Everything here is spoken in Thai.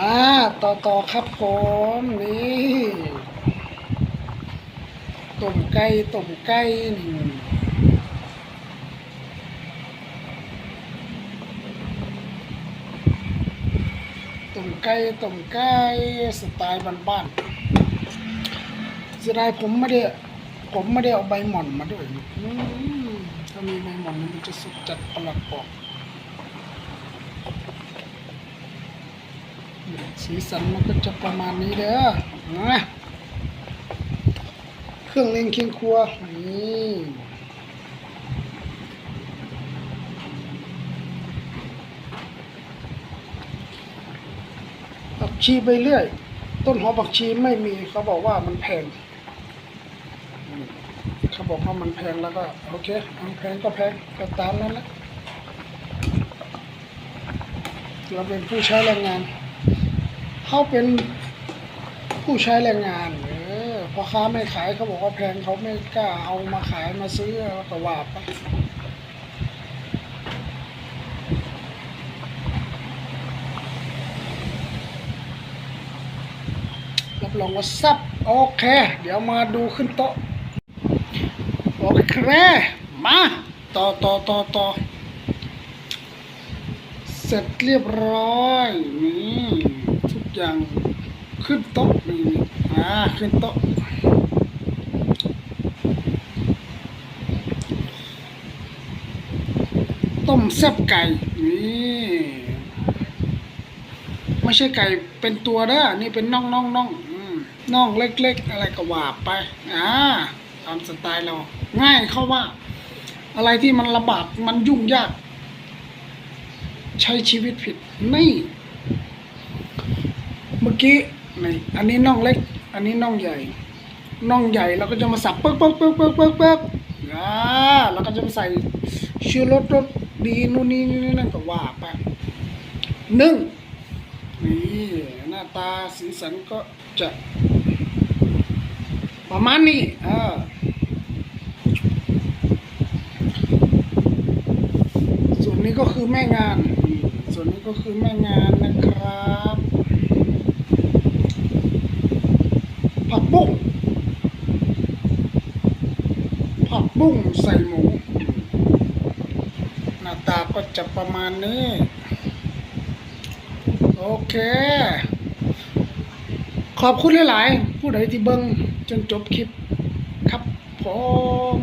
มาต่อต่อครับผมนี่ต้มไก่ต้มไก่นี่ต้มไก่ต้มไก่สไตล์บ้านๆเสียดายผมไม่ได้ผมไม่ได้เอาใบหม่อนมาด้วยถ้ามีใบหม่อนมันจะสุดจัดประหลัดปอก สีสันมันก็จะประมาณนี้เด้อเครื่องเล่นเคียงครัวนี่ผักชีไปเรื่อย ต้นหอมผักชีไม่มีเขาบอกว่ามันแพงเขาบอกว่ามันแพงแล้วก็โอเคมันแพงก็แพงก็ตามนั้นแหละเราเป็นผู้ใช้แรงงาน เขาเป็นผู้ใช้แรงงานเออพอค้าไม่ขายเขาบอกว่าแพงเขาไม่กล้าเอามาขายมาซื้อแล้วก็ว่าไปรับรองว่าซับโอเค เดี๋ยวมาดูขึ้นโต๊ะโอเคมาต่อต่อต่อต่อเสร็จเรียบร้อยนี่ อย่างขึ้นโต๊ะนี่อ่าขึ้นโต๊ะต้มแซ่บไก่นี่ไม่ใช่ไก่เป็นตัวเด้อนี่เป็นน่องน่องน่องน่องเล็กๆ อะไรก็ว่าไปอ่าตามสไตล์เรา ง่ายเข้าว่า อะไรที่มันลำบากมันยุ่งยาก ใช้ชีวิตผิดนี่ เมื่อกี้นี่อันนี้น่องเล็ก อันนี้น่องใหญ่น่องใหญ่เราก็จะมาสับปึ๊กปึ๊กปึ๊กปึ๊กปึ๊กปึ๊กอ่าเราก็จะมาใส่ชูรสรสดีนู่นนี่นี่นั่นก็ว่าไปนึ่งนี่หน้าตาสีสันก็จะ ประมาณนี้อ่าส่วนนี้ก็คือแม่งาน ส่วนนี้ก็คือแม่งานนะครับ ผักบุ้งผักบุ้งใส่หมู หน้าตาก็จะประมาณนี้ โอเค ขอบคุณหลาย ๆ ผู้ใดที่เบิ้งจนจบคลิปครับผม